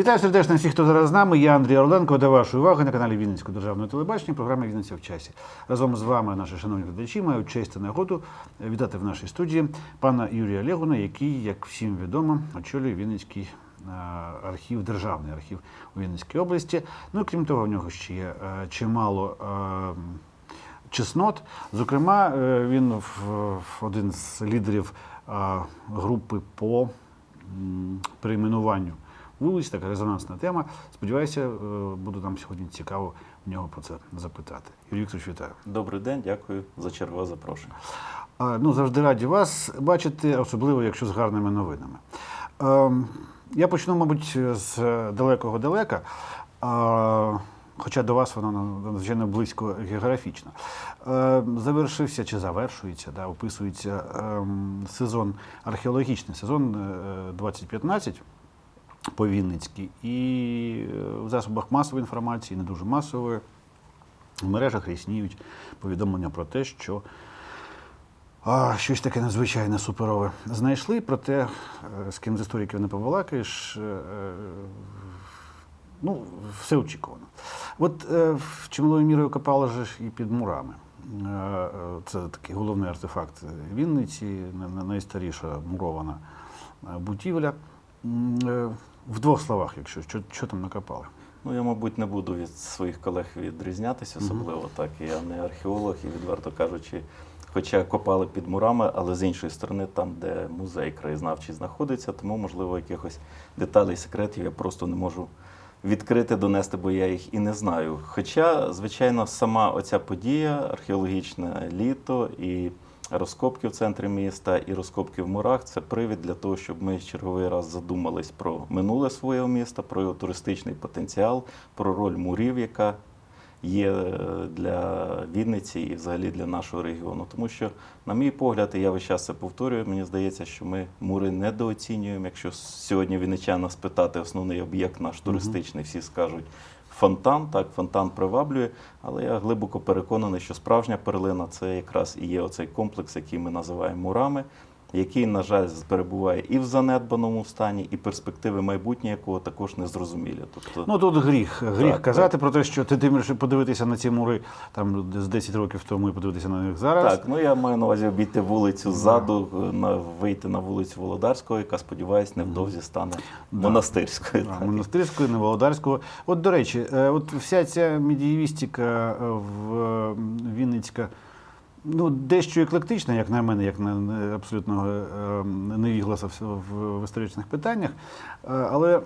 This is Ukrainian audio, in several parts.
Вітаю сердечно всіх, хто зараз з нами. Я Андрій Орленко. До вашої уваги на каналі Вінницького державного телебачення. Програма Вінниця в часі. Разом з вами, наші шановні глядачі, маю честь та нагоду вітати в нашій студії пана Юрія Легуна, який, як всім відомо, очолює Вінницький архів, державний архів у Вінницькій області. Ну крім того, в нього ще є е, чимало. е, чеснот. Зокрема, е, він один з лідерів групи по перейменуванню вулиць, така резонансна тема. Сподіваюся, е, буде нам сьогодні цікаво в нього про це запитати. Юрій Вікторович, вітаю. Добрий день, дякую за чергове запрошення. Ну, завжди раді вас бачити, особливо якщо з гарними новинами. Ем, Я почну, мабуть, з далекого далека, хоча до вас воно надзвичайно близько географічно. Е, Завершився чи завершується, да, описується ем, сезон, археологічний сезон е, 2015 по Вінницькій, і е, в засобах масової інформації, не дуже масової, в мережах рісніють повідомлення про те, що а, щось таке надзвичайне суперове знайшли, проте е, з ким з істориків не побалакаєш, е, ну, все очікувано. От в чималою мірою копали ж і під мурами. Це такий головний артефакт Вінниці, на- на- найстаріша мурована будівля. Е, В двох словах, якщо що, що там накопали. Ну, я, мабуть, не буду від своїх колег відрізнятися, особливо так. Я не археолог і, відверто кажучи, хоча копали під мурами, але з іншої сторони, там, де музей краєзнавчий знаходиться, тому, можливо, якихось деталей, секретів я просто не можу відкрити, донести, бо я їх і не знаю. Хоча, звичайно, сама оця подія, археологічне літо і розкопки в центрі міста, і розкопки в мурах це привід для того, щоб ми черговий раз задумались про минуле свого міста, про його туристичний потенціал, про роль мурів, яка є е, для Вінниці і взагалі для нашого регіону. Тому що, на мій погляд, і я весь час це повторюю, мені здається, що ми мури недооцінюємо. Якщо сьогодні вінничана спитати основний об'єкт наш туристичний, всі скажуть. Фонтан, так, фонтан приваблює, але я глибоко переконаний, що справжня перлина це якраз і є оцей комплекс, який ми називаємо мурами, який, на жаль, перебуває і в занедбаному стані, і перспективи майбутнє якого також не зрозумілі. Тобто, Ну тут гріх. Гріх Так, казати про те, що ти тим подивитися на ці мури там з 10 років тому і подивитися на них зараз. Так, ну я маю на увазі обійти вулицю ззаду, на вийти на вулицю Володарського, яка сподіваюсь, невдовзі стане Да. монастирською. Да, так. Монастирського, не Володарського. От, до речі, е, от вся ця медієвістика е, в е, Вінницька, ну, дещо еклектична, як на мене, як на абсолютно е, невігласа в, історичних питаннях. Е, Але е,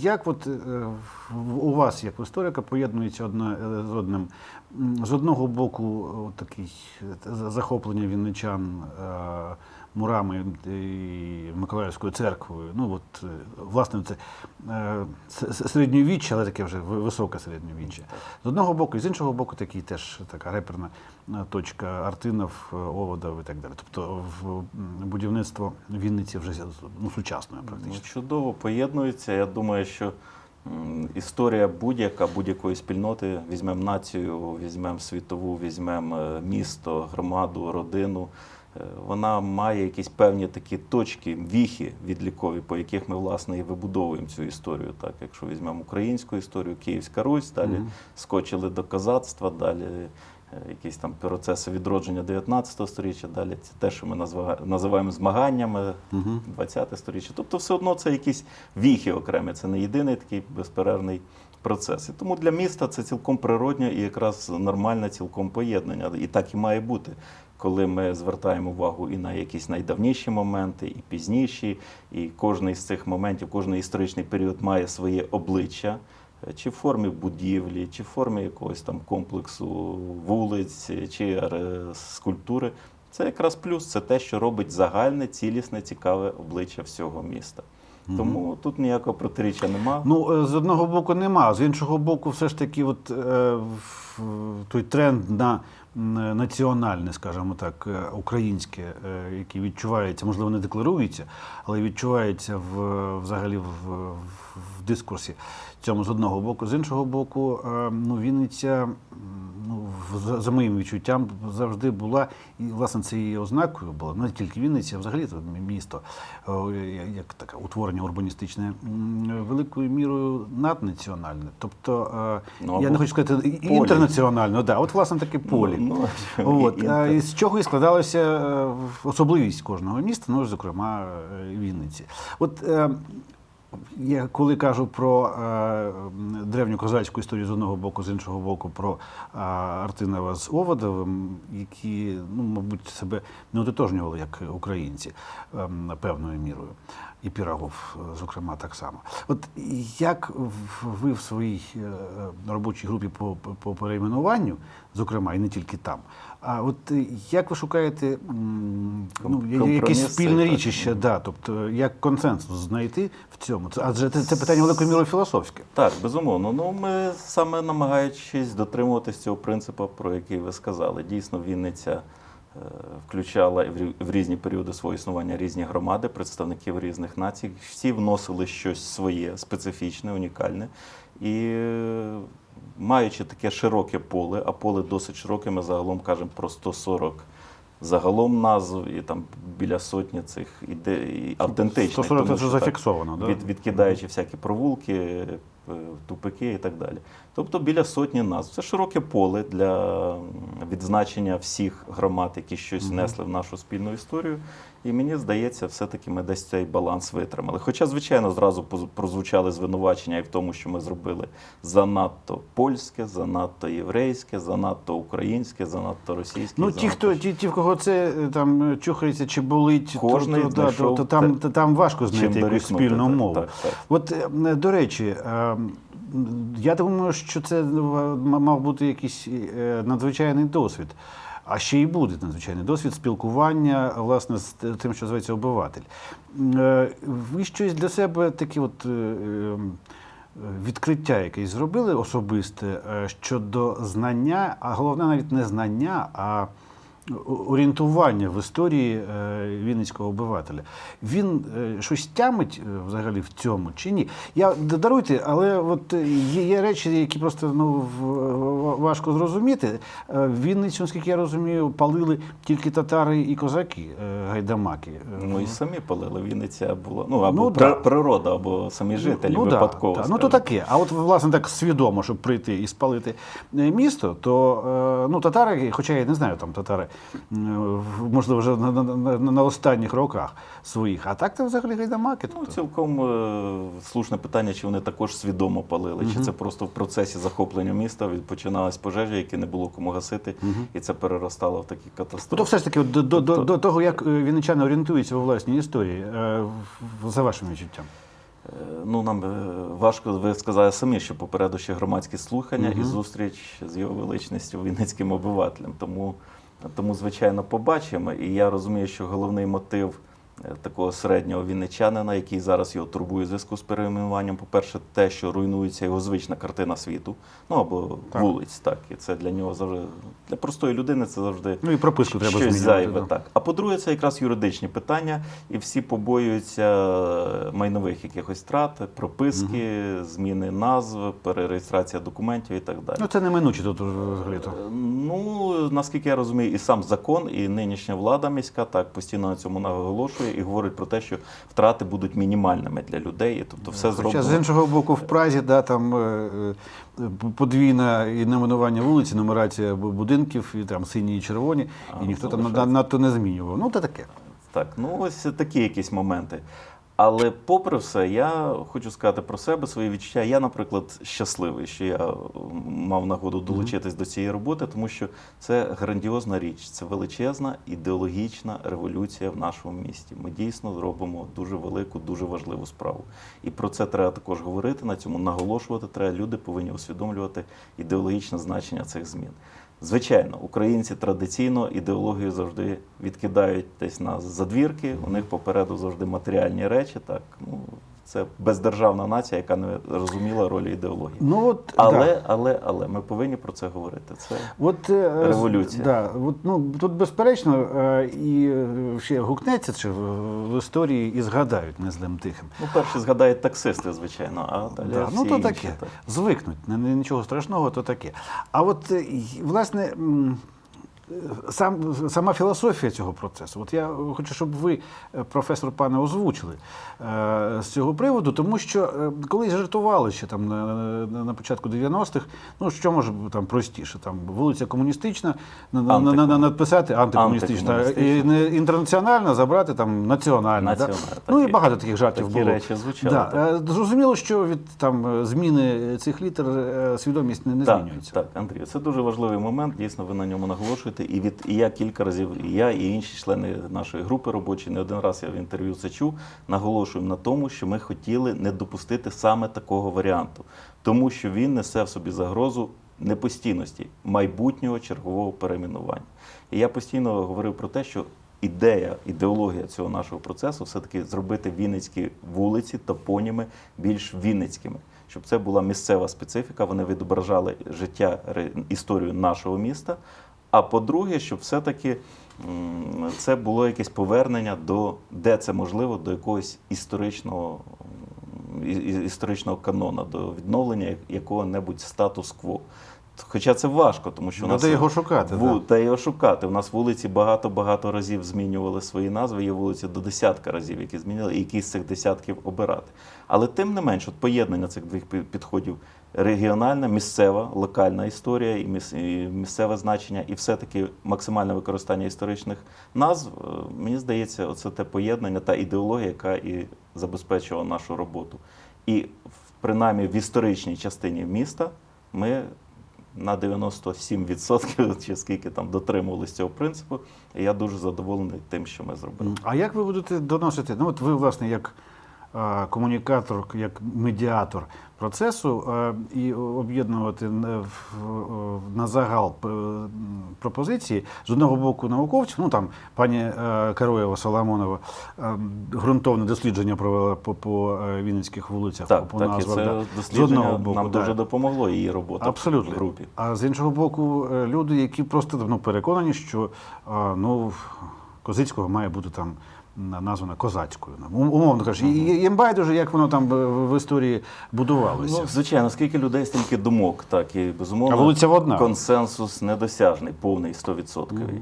як от у вас, як історика, поєднується одне е, з одним? З одного боку, такий захоплення вінничан мурами і Миколаївською церквою. Ну от е, власне це е, середньовіччя, але таке вже високе середньовіччя. З одного боку, і з іншого боку, такий теж така реперна е, точка Артинов, Оводов і так далі. Тобто в будівництво Вінниці вже ну, сучасної Ну, практично. чудово поєднується. Я думаю, що історія будь-яка будь-якої спільноти візьмемо націю, візьмемо світову, візьмемо місто, громаду, родину. Вона має якісь певні такі точки, віхи відлікові, по яких ми власне і вибудовуємо цю історію. Так, якщо візьмемо українську історію, Київська Русь, далі Мгм. скочили до козацтва, далі е, якісь там процеси відродження 19 століття, далі це те, що ми назва- називаємо змаганнями Мгм. 20 сторіччя. Тобто, все одно це якісь віхи окремі, це не єдиний такий безперервний процес. І тому для міста це цілком природньо і якраз нормальне цілком поєднання. І так і має бути. Коли ми звертаємо увагу і на якісь найдавніші моменти, і пізніші, і кожний з цих моментів, кожний історичний період має своє обличчя, е, чи в формі будівлі, чи в формі якогось там комплексу вулиць, чи е, скульптури. Це якраз плюс, це те, що робить загальне, цілісне, цікаве обличчя всього міста. Тому тут ніякого протиріччя нема. Ну, е, з одного боку нема, з іншого боку, все ж таки, от, е, той тренд на національне, скажімо так, е, українське, яке відчувається, можливо, не декларується, але відчувається в, взагалі в, в, дискурсі цьому з одного боку. З іншого боку, е, ну, Вінниця за, моїм відчуттям, завжди була, і власне це її ознакою було, не тільки Вінниця, а взагалі це місто, як таке утворення урбаністичне, великою мірою наднаціональне. Тобто, е, Ну, я не хочу сказати інтернаціонально, да, от власне таке полі. Ну, От, і- і- із чого і складалася е, особливість кожного міста, ну, зокрема, е, Вінниці. От е, я коли кажу про е, древню козацьку історію з одного боку, з іншого боку, про е, Артинова з Оводовим, які, ну, мабуть, себе не ототожнювали як українці е, певною мірою. І Пірогов, е, зокрема, так само. От як ви в своїй е, робочій групі по, по- перейменуванню, зокрема, і не тільки там, а от як ви шукаєте ну, якесь спільне так. річище, да, тобто як консенсус знайти в цьому? Адже це, це питання великою мірою філософське. Так, безумовно. Ну ми саме намагаючись дотримуватись цього принципу, про який ви сказали. Дійсно, Вінниця включала в різні періоди свого існування різні громади, представників різних націй. Всі вносили щось своє, специфічне, унікальне. І е, маючи таке широке поле, а поле досить широке, ми загалом кажемо про 140 загалом назв і там біля сотні цих іде автентичних. 140 тому це так, зафіксовано, да? від, відкидаючи всякі провулки, е, тупики і так далі. Тобто біля сотні назв. Це широке поле для відзначення всіх громад, які щось внесли в нашу спільну історію. І мені здається, все-таки ми десь цей баланс витримали. Хоча, звичайно, зразу прозвучали звинувачення і в тому, що ми зробили занадто польське, занадто єврейське, занадто українське, занадто російське. Ну, ті, хто ті, ті, в кого це е, там е, чухається чи болить, Кожний то, то, да, то, знайшов то там, те, то, там важко знайти якусь спільну мову. так, так. От до речі, я думаю, що це е, мав бути якийсь е, надзвичайний досвід. А ще й буде надзвичайний досвід спілкування власне з тим, що зветься обиватель. Е, Ви щось для себе таке от. е, е, відкриття якесь зробили особисте щодо знання, а головне навіть не знання, а орієнтування в історії е, Вінницького обивателя. Він е, щось тямить е, взагалі в цьому чи ні? Я даруйте, але от є, є речі, які просто ну, важко зрозуміти. Вінницю, наскільки я розумію, палили тільки татари і козаки, гайдамаки. Ну і самі палили. Вінниця була ну або Ну, да. природа, або самі жителі ну, випадково. да. Ну то таке. А от власне так свідомо, щоб прийти і спалити місто, то ну татари, хоча я не знаю, там татари, можливо, вже на, на, на, на останніх роках своїх. А так це взагалі гайдамаки. Ну, тобто. цілком е, слушне питання, чи вони також свідомо палили, чи це просто в процесі захоплення міста починалась пожежа, які не було кому гасити, і це переростало в такі Ну, то все ж таки, до, до, до, Тобто- до того, як е, вінничани орієнтуються у власній історії, е, за вашим відчуттям. Е, Ну, нам е, важко, ви сказали самі, що попереду ще громадські слухання і зустріч з його величністю Вінницьким обивателем. Тому, тому, звичайно, побачимо. І я розумію, що головний мотив такого середнього вінничанина, який зараз його турбує в зв'язку з перейменуванням, по-перше, те, що руйнується його звична картина світу, ну або Так. вулиць, так. І це для нього завжди для простої людини це завжди Ну і прописку треба щось зайве. да. Так. А по-друге, це якраз юридичні питання, і всі побоюються е, майнових якихось втрат, прописки, зміни назв, перереєстрація документів і так далі. Ну це неминуче тут взагалі-то. Е, Ну, наскільки я розумію, і сам закон, і нинішня влада міська так постійно на цьому наголошує і говорить про те, що втрати будуть мінімальними для людей. Тобто все Хоча з іншого боку, в Празі да, там е, е, подвійне і найменування вулиці, нумерація будинків, і там сині і червоні, і ніхто там надто не змінював. Ну, це таке. Так, ну ось такі якісь моменти. Але попри все, я хочу сказати про себе свої відчуття. Я, наприклад, щасливий, що я мав нагоду долучитись до цієї роботи, тому що це грандіозна річ, це величезна ідеологічна революція в нашому місті. Ми дійсно робимо дуже велику, дуже важливу справу. І про це треба також говорити. На цьому наголошувати треба. Люди повинні усвідомлювати ідеологічне значення цих змін. Звичайно, українці традиційно ідеологію завжди відкидають десь на задвірки. У них попереду завжди матеріальні речі. Так ну Це бездержавна нація, яка не розуміла ролі ідеології. Ну от Але, да. але, але ми повинні про це говорити. Це От, е, Революція. Да, от, ну, тут безперечно е, і е, ще гукнеться чи в, історії і згадають незлим тихим. ну, перші згадають таксисти, звичайно, а далі Да, всі ну то інші, таке. так. Звикнуть. Не- не- Нічого страшного, то таке. А от власне. Сам, сама філософія цього процесу. От я хочу, щоб ви, е, професор пане, озвучили е, з цього приводу, тому що е, колись жартували ще там на, на, на початку 90-х, ну що може там простіше? Там вулиця комуністична, на, на, на, на, на- антикомуністична, і не інтернаціональна забрати там національна. да? Ну і багато таких жартів такі було. речі звучали, Да. так. Е, Зрозуміло, що від там зміни цих літер свідомість не, не так, змінюється. Так, Андрій, це дуже важливий момент. Дійсно, ви на ньому наголошуєте. І від і я кілька разів, і я, і інші члени нашої групи робочої, не один раз я в інтерв'ю це чув. Наголошуємо на тому, що ми хотіли не допустити саме такого варіанту, тому що він несе в собі загрозу непостійності майбутнього чергового перейменування. І я постійно говорив про те, що ідея, ідеологія цього нашого процесу все-таки зробити вінницькі вулиці, топоніми більш вінницькими. Щоб це була місцева специфіка, вони відображали життя, історію нашого міста. А по-друге, щоб все-таки це було якесь повернення до, де це можливо, до якогось історичного, історичного канона, до відновлення якого-небудь статус-кво. Хоча це важко, тому що у Ну, нас його шукати, Ву- та його шукати. У нас вулиці багато-багато разів змінювали свої назви. Є вулиці до десятка разів, які змінили, і які з цих десятків обирати. Але тим не менш, от поєднання цих двох пі- підходів регіональна, місцева, локальна історія і місцеве значення, і все-таки максимальне використання історичних назв. е, Мені здається, оце те поєднання, та ідеологія, яка і забезпечувала нашу роботу. І принаймні в історичній частині міста ми на 97% чи скільки там дотримувалися цього принципу. І я дуже задоволений тим, що ми зробили. А як ви будете доносити? Ну, от ви, власне, як комунікатор, як медіатор процесу і об'єднувати на, загал е, пропозиції з одного боку науковців, ну там пані е, Кароєва Соломонова е, ґрунтовне дослідження провела по, по вінницьких вулицях, Так, по так, і це да. З дослідження одного боку, нам да. дуже допомогло її робота Абсолютно. в групі. А з іншого боку, люди, які просто ну, переконані, що ну, Козицького має бути там на- названа козацькою. ну, Умовно кажучи, їм байдуже, як воно там в, історії будувалося. Ну, звичайно, скільки людей, стільки думок, так і безумовно А вулиця одна. консенсус недосяжний, повний 100%. Е,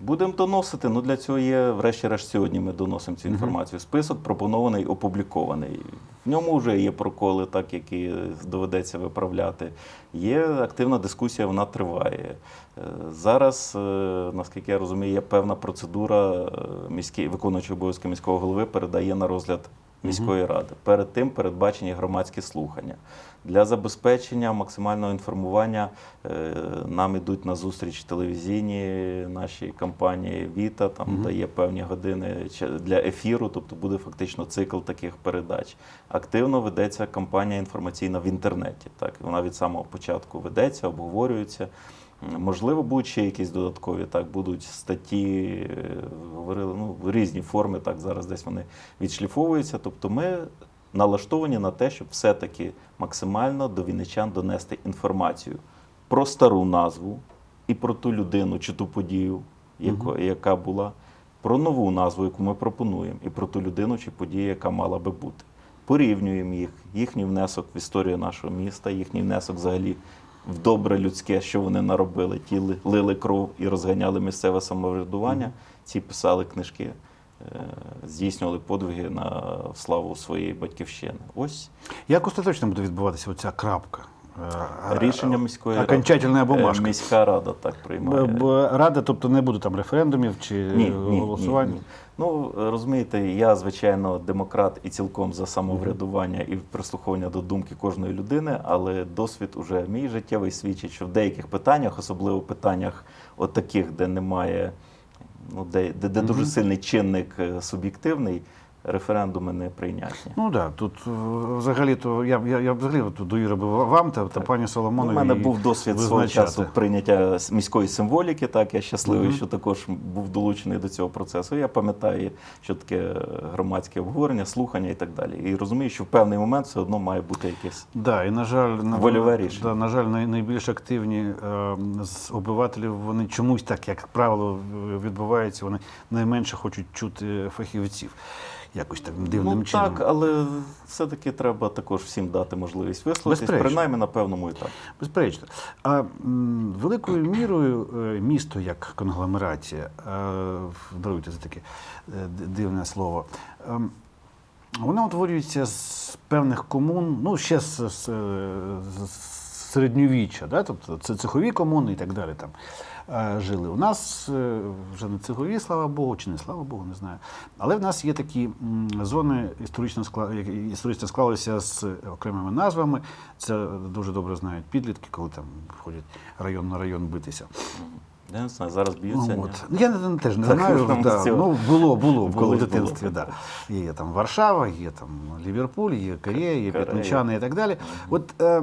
Будемо доносити. Ну для цього є, врешті-решт, сьогодні ми доносимо цю інформацію. Список пропонований, опублікований. В ньому вже є проколи, так які доведеться виправляти. Є активна дискусія, вона триває. Е, Зараз, е, наскільки я розумію, є певна процедура. е, Міський виконуючий обов'язки міського голови передає на розгляд міської ради. Перед тим передбачені громадські слухання. Для забезпечення максимального інформування е, нам ідуть на зустріч телевізійні наші компанії Віта, там дає певні години для ефіру, тобто буде фактично цикл таких передач. Активно ведеться кампанія інформаційна в інтернеті. Так, вона від самого початку ведеться, обговорюється. Можливо, будуть ще якісь додаткові, так, будуть статті, е, говорили, ну, в різні форми, так, зараз десь вони відшліфовуються. Тобто ми налаштовані на те, щоб все-таки максимально до вінничан донести інформацію про стару назву і про ту людину чи ту подію, яко, яка була, про нову назву, яку ми пропонуємо, і про ту людину чи подію, яка мала би бути. Порівнюємо їх, їхній внесок в історію нашого міста, їхній внесок взагалі в добре людське, що вони наробили, ті лили кров і розганяли місцеве самоврядування. Ці писали книжки, здійснювали подвиги на славу своєї батьківщини. Ось Як остаточно буде відбуватися оця крапка? Е, рішення міської ради. Окончательна Е, бумажка. Міська рада так приймає. Рада, тобто не буде там референдумів чи Ні, голосувань. ні, ні. Ну розумієте, я звичайно демократ і цілком за самоврядування і прислуховування до думки кожної людини, але досвід уже мій життєвий свідчить, що в деяких питаннях, особливо в питаннях от таких, де немає, ну де, де, де дуже сильний чинник е, суб'єктивний. Референдуми не прийнятні. Ну да, тут е, взагалі-то я, я, я взагалі от довірив би вам та, та пані У мене був досвід свого часу прийняття міської символіки. Так, я щасливий, Мгм. що також був долучений до цього процесу. Я пам'ятаю, що таке громадське обговорення, слухання і так далі. І розумію, що в певний момент все одно має бути якесь. Да, і на жаль, на, Вольове рішення. Да, на жаль, най, найбільш активні е, з обивателів вони чомусь так, як правило, відбувається. Вони найменше хочуть чути фахівців. Якось так дивним ну чином. так, але все-таки треба також всім дати можливість висловитись, Безперечно. принаймні на певному етапі. Безперечно. А м, великою мірою е, місто як конгломерація, е, даруйте за таке е, дивне слово. ем, Вона утворюється з певних комун, ну ще з, з, з- середньовіччя, да? тобто це цехові комуни і так далі там жили. У нас е, вже не цехові, слава Богу, чи не слава Богу, не знаю. Але в нас є такі зони історично, які історично склалися з окремими назвами. Це дуже добре знають підлітки, коли там ходять район на район битися. Я не знаю, зараз б'ються. Ну, от. Ну, Я не- теж не Так, знаю. там Да. Ну, було, було, було в дитинстві. Да. Є там Варшава, є там Ліверпуль, є Корея, є Корея. П'ятничани і так далі. От е,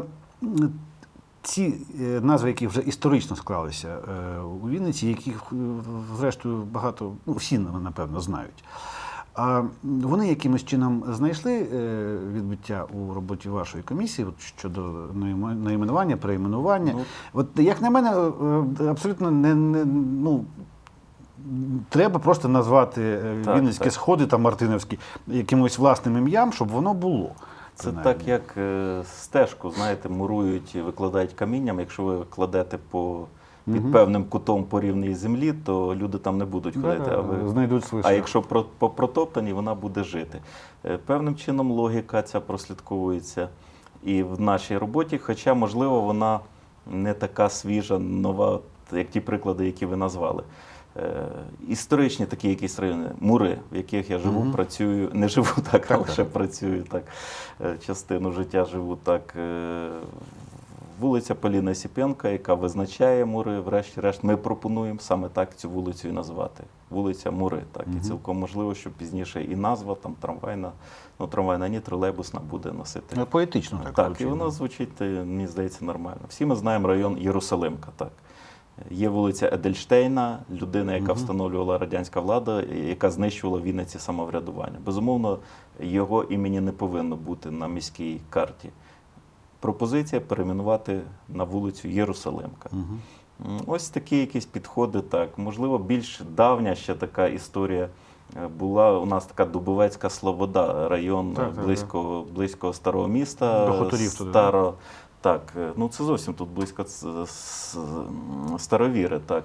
ці е, назви, які вже історично склалися е, у Вінниці, яких е, зрештою багато, ну всі напевно знають. А вони якимось чином знайшли відбиття у роботі вашої комісії от щодо найменування, перейменування. Ну, От як на мене, абсолютно не, не ну. Треба просто назвати Так, Вінницькі так. сходи та Мартинівські якимось власним ім'ям, щоб воно було. Це принаймні. так, як е, стежку, знаєте, мурують і викладають камінням. Якщо ви кладете по під Мгм. певним кутом по рівній землі, то люди там не будуть ходити. Да, а ви знайдуть свій А якщо про, по протоптаній, вона буде жити. Е, Певним чином логіка ця прослідковується і в нашій роботі, хоча, можливо, вона не така свіжа, нова, як ті приклади, які ви назвали. Е, історичні такі якісь райони, мури, в яких я живу, Мгм. працюю, не живу так, а лише працюю так. Е, частину життя живу так. Е, Вулиця Поліна Сіпенка, яка визначає мури, врешті-решт, ми пропонуємо саме так цю вулицю і назвати. Вулиця Мури. Так. Мгм. І цілком можливо, що пізніше і назва там трамвайна, ну трамвайна ні, тролейбусна буде носити. Ну, Поетично так. Так, і звучить. воно звучить, мені здається, нормально. Всі ми знаємо район Єрусалимка. Так. Є вулиця Едельштейна, людина, яка встановлювала радянська влада, яка знищувала в Вінниці самоврядування. Безумовно, його імені не повинно бути на міській карті. Пропозиція перейменувати на вулицю Єрусалимка. М, Ось такі якісь підходи, так. Можливо, більш давня ще така історія е, була. У нас така Дубовецька Слобода, район Так, так, близько, близько старого міста. Старо, так, е, ну це зовсім тут близько Старовіри, так.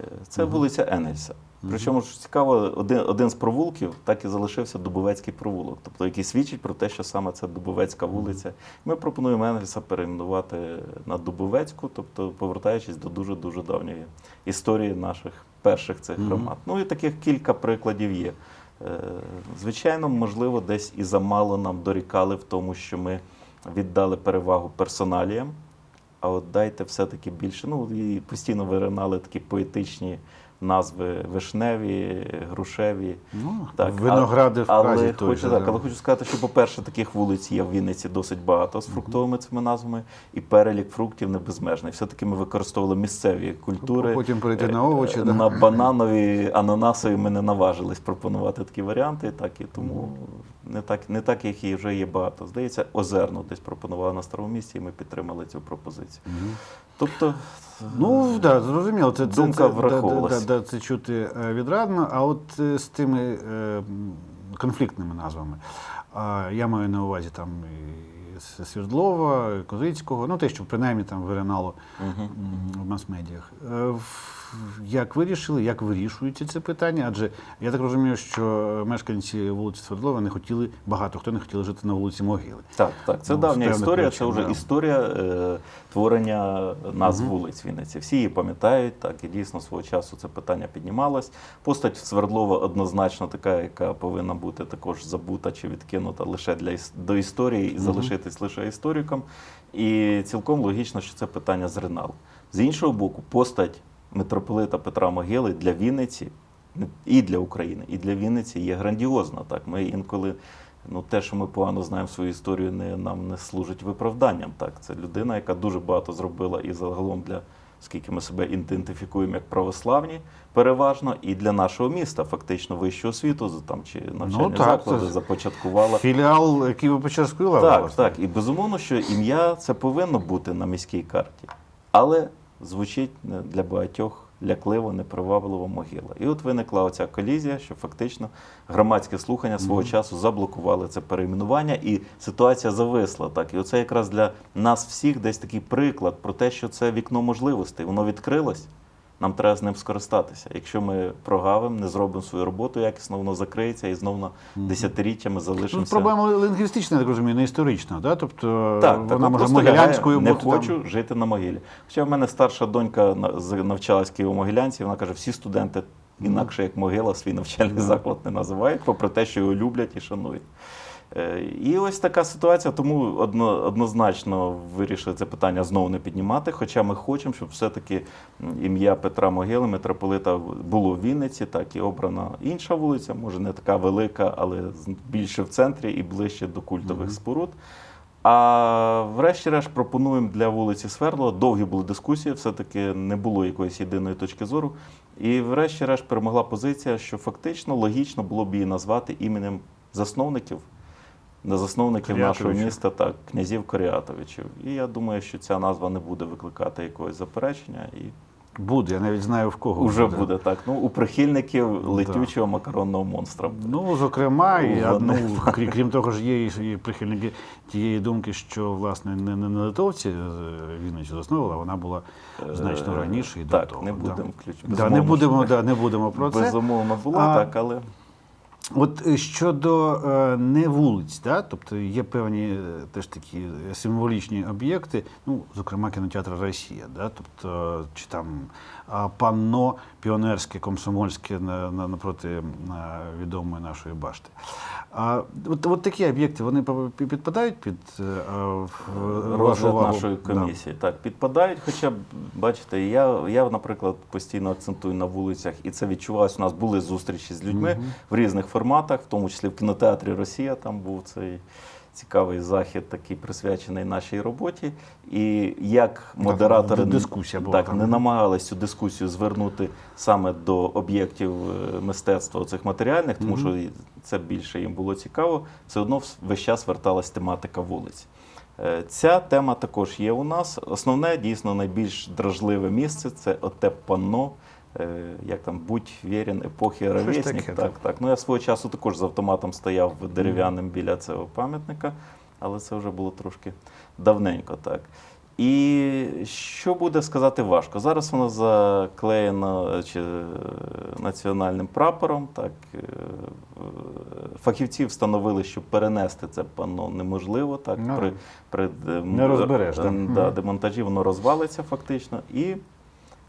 Е, Це вулиця Енгельса. Причому ж цікаво, один, один з провулків так і залишився Дубовецький провулок, тобто який свідчить про те, що саме це Дубовецька вулиця. Ми пропонуємо Енгельса перейменувати на Дубовецьку, тобто повертаючись до дуже дуже давньої історії наших перших цих громад. Ну і таких кілька прикладів є. Е, Звичайно, можливо, десь і замало нам дорікали в тому, що ми віддали перевагу персоналіям. А от дайте все-таки більше. Ну і постійно виринали такі поетичні назви вишневі, грушеві. Ну, Так, виногради в але, той хочу, же, так, але хочу сказати, що, по-перше, таких вулиць є в Вінниці досить багато з фруктовими цими назвами, і перелік фруктів не безмежний. Все-таки ми використовували місцеві культури. Потім перейти Е, на овочі. е, да. На бананові, ананасові ми не наважились пропонувати такі варіанти, так і тому не так, не так їх і вже є багато. Здається, озерно десь пропонували на старому місці, і ми підтримали цю пропозицію. Мгм. Тобто, Ну, да, зрозуміло. Це, Думка це, да. Да, да, це чути е, відрадно. А от е, з тими е, конфліктними назвами. А, я маю на увазі там і Свердлова, і Козицького, ну те, що принаймні там виринало м, в мас-медіях. Як вирішили, як вирішується це питання? Адже я так розумію, що мешканці вулиці Свердлова не хотіли, багато хто не хотіли жити на вулиці Могили. Так, так, це Ну, давня історія, причин, це вже да. історія е, творення назв Мгм. вулиць Вінниці. Всі її пам'ятають, так, і дійсно свого часу це питання піднімалось. Постать Свердлова однозначно така, яка повинна бути також забута чи відкинута лише для до історії і Мгм. залишитись лише істориком. І цілком логічно, що це питання зринало. З іншого боку, постать митрополита Петра Могили для Вінниці і для України, і для Вінниці є грандіозна. Так, ми інколи. Ну, те, що ми погано знаємо свою історію, не, нам не служить виправданням. Так, це людина, яка дуже багато зробила і загалом для, скільки ми себе ідентифікуємо як православні, переважно, і для нашого міста, фактично вищу освіту там чи навчальні Ну, так, заклади це- започаткувала. Філіал Києво-Печерської лави. Так, власне. так. І безумовно, що ім'я це повинно бути на міській карті. Але звучить для багатьох лякливо, непривабливо могила. І от виникла оця колізія, що фактично громадське слухання свого часу заблокували це перейменування, і ситуація зависла. Так, і оце якраз для нас всіх десь такий приклад про те, що це вікно можливостей. Воно відкрилось. Нам треба з ним скористатися. Якщо ми прогавимо, не зробимо свою роботу якісно, воно закриється і знову на десятиліттями Ну, залишимося. проблема лінгвістична, я так розумію, не історична. Да? Тобто Так, вона так, може могилянською бути. не там. хочу жити на могилі. Хоча в мене старша донька навчалась Києво-Могилянці, вона каже, всі студенти інакше як могила свій навчальний заклад не називають, попри те, що його люблять і шанують. Е, І ось така ситуація, тому одно, однозначно вирішили це питання знову не піднімати. Хоча ми хочемо, щоб все-таки ім'я Петра Могили, митрополита, було в Вінниці, так і обрана інша вулиця, може не така велика, але більше в центрі і ближче до культових споруд. А врешті-решт пропонуємо для вулиці Свердлова. Довгі були дискусії, все-таки не було якоїсь єдиної точки зору. І врешті-решт перемогла позиція, що фактично логічно було б її назвати іменем засновників, на засновників нашого міста, так, князів Коріатовичів. І я думаю, що ця назва не буде викликати якогось заперечення. І Буде, я навіть знаю в кого. вже буде так. Ну, у прихильників летючого макаронного монстра. Ну, зокрема, і одну, крім, крім того ж, є і- прихильники тієї думки, що власне не, не, не литовці е, Вінницю засновували, а вона була значно Е, раніше і до так, того. не да. будемо ключ. Да, не будемо, да, не будемо про це. Безумовно була А- так, але От е, щодо е, не вулиць, да? тобто є певні е, теж такі символічні об'єкти, ну, зокрема, кінотеатр Росія, да? тобто, чи там а, панно піонерське, комсомольське на, на, напроти відомої нашої башти. А, от, от такі об'єкти, вони підпадають під е, а, розгляд нашої Да. комісії. Так, підпадають. Хоча бачите, я, я, наприклад, постійно акцентую на вулицях, і це відчувалось. У нас були зустрічі з людьми в різних форматах, в тому числі в кінотеатрі Росія. Там був цей цікавий захід, такий присвячений нашій роботі. І як модератори дискусія була так, там. не намагалися цю дискусію звернути саме до об'єктів е, мистецтва цих матеріальних, тому що це більше їм було цікаво. Все одно весь час верталась тематика вулиць. Е, Ця тема також є у нас. Основне, дійсно, найбільш дражливе місце це оте панно, як там будь вірен епохи ровесник. Так, так. так. Ну я свого часу також з автоматом стояв дерев'яним біля цього пам'ятника, але це вже було трошки давненько так. І що буде сказати важко? Зараз воно заклеєно е, чи, е, національним прапором. Так, е, е, фахівці встановили, що перенести це панно неможливо. Так, Ну, при, при не розбереш, е, так. Да, демонтажі воно розвалиться фактично. І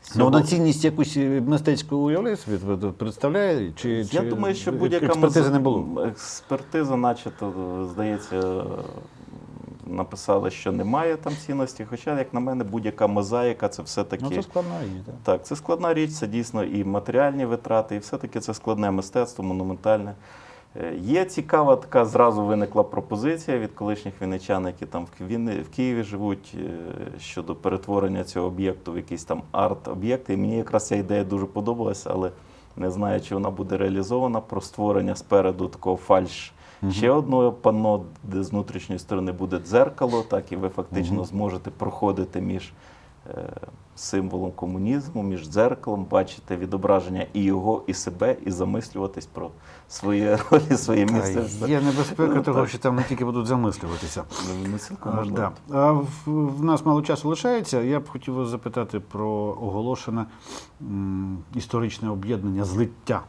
Ну, всього- на цінність якусь е, мистецьку уявляє собі, представляє? Чи, я чи думаю, що будь-яка експертизи музе- не було? Експертиза, начебто, здається, написали, що немає там цінності. Хоча, як на мене, будь-яка мозаїка це все-таки. Ну, це складна річ, так. Так, це складна річ, це дійсно і матеріальні витрати, і все-таки це складне мистецтво, монументальне. Е, Є цікава така зразу виникла пропозиція від колишніх вінничан, які там в Києві, живуть е, щодо перетворення цього об'єкту в якийсь там арт-об'єкт. І мені якраз ця ідея дуже подобалася, але не знаю, чи вона буде реалізована про створення спереду такого фальш. Ще одного панно, де з внутрішньої сторони буде дзеркало, так і ви фактично зможете проходити між символом комунізму, між дзеркалом, бачити відображення і його, і себе, і замислюватись про свої ролі, своє місце. Є небезпека Ну, того, так. що там не тільки будуть замислюватися. Ну, Не цілком да. а в, в нас мало часу лишається. Я б хотів вас запитати про оголошене м, історичне об'єднання злиття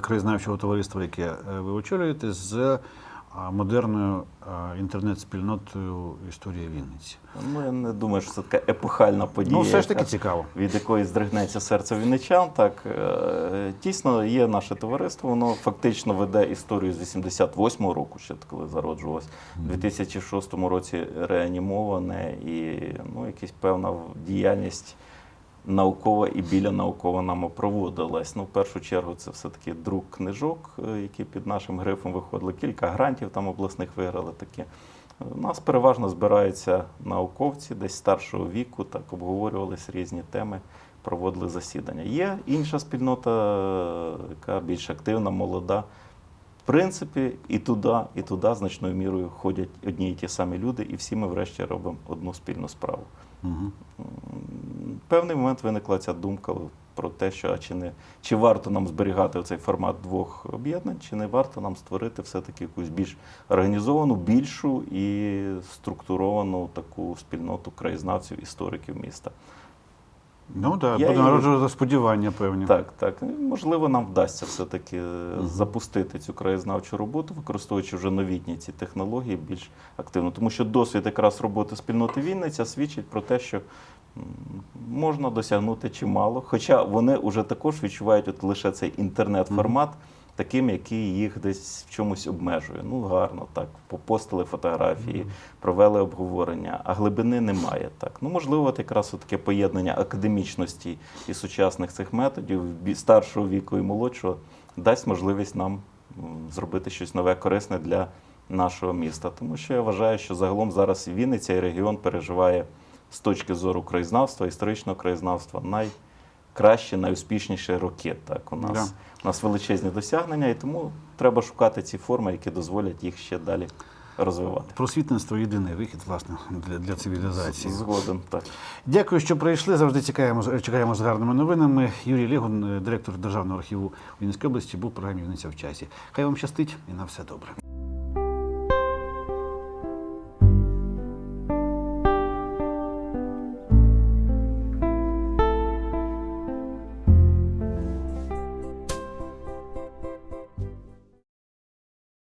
краєзнавчого товариства, яке е, ви очолюєте, з модерною інтернет-спільнотою Історія Вінниці. Ну, я не думаю, що це така епохальна подія. Ну, все ж таки цікаво. від якої здригнеться серце вінничан. Так е, дійсно є наше товариство. Воно фактично веде історію з 88-го року, ще коли зароджувалось, у 2006 році реанімоване і ну, якась певна діяльність. Наукова і біля наукова нам проводилась. Ну, в першу чергу, це все-таки друк книжок, е, які під нашим грифом виходили. Кілька грантів там обласних виграли такі. У нас переважно збираються науковці десь старшого віку, так обговорювалися різні теми, проводили засідання. Є інша спільнота, яка більш активна, молода. В принципі, і туди, і туди значною мірою ходять одні і ті самі люди, і всі ми врешті робимо одну спільну справу. Угу. Певний момент виникла ця думка про те, що а чи не чи варто нам зберігати цей формат двох об'єднань, чи не варто нам створити все-таки якусь більш організовану, більшу і структуровану таку спільноту краєзнавців, істориків міста. Ну так, буде народжувати сподівання певні. Так, так. Можливо, нам вдасться все-таки е, запустити цю краєзнавчу роботу, використовуючи вже новітні ці технології більш активно. Тому що досвід якраз роботи спільноти Вінниця свідчить про те, що можна досягнути чимало. Хоча вони вже також відчувають от лише цей інтернет-формат. Таким, який їх десь в чомусь обмежує. Ну, гарно, так. Попостили фотографії, провели обговорення, а глибини немає. Так. Ну, можливо, от якраз от таке поєднання академічності і сучасних цих методів старшого віку і молодшого дасть можливість нам зробити щось нове, корисне для нашого міста. Тому що я вважаю, що загалом зараз Вінниця і регіон переживає з точки зору краєзнавства, історичного краєзнавства найкращі, найуспішніші роки. Так, у нас, Да. у нас величезні досягнення, і тому треба шукати ці форми, які дозволять їх ще далі розвивати. Просвітництво єдиний вихід, власне, для, для цивілізації. Згоден, так. Дякую, що прийшли. Завжди чекаємо, чекаємо з гарними новинами. Юрій Лігун, е, директор Державного архіву Вінницької області, був в програмі Вінниця в часі. Хай вам щастить і на все добре.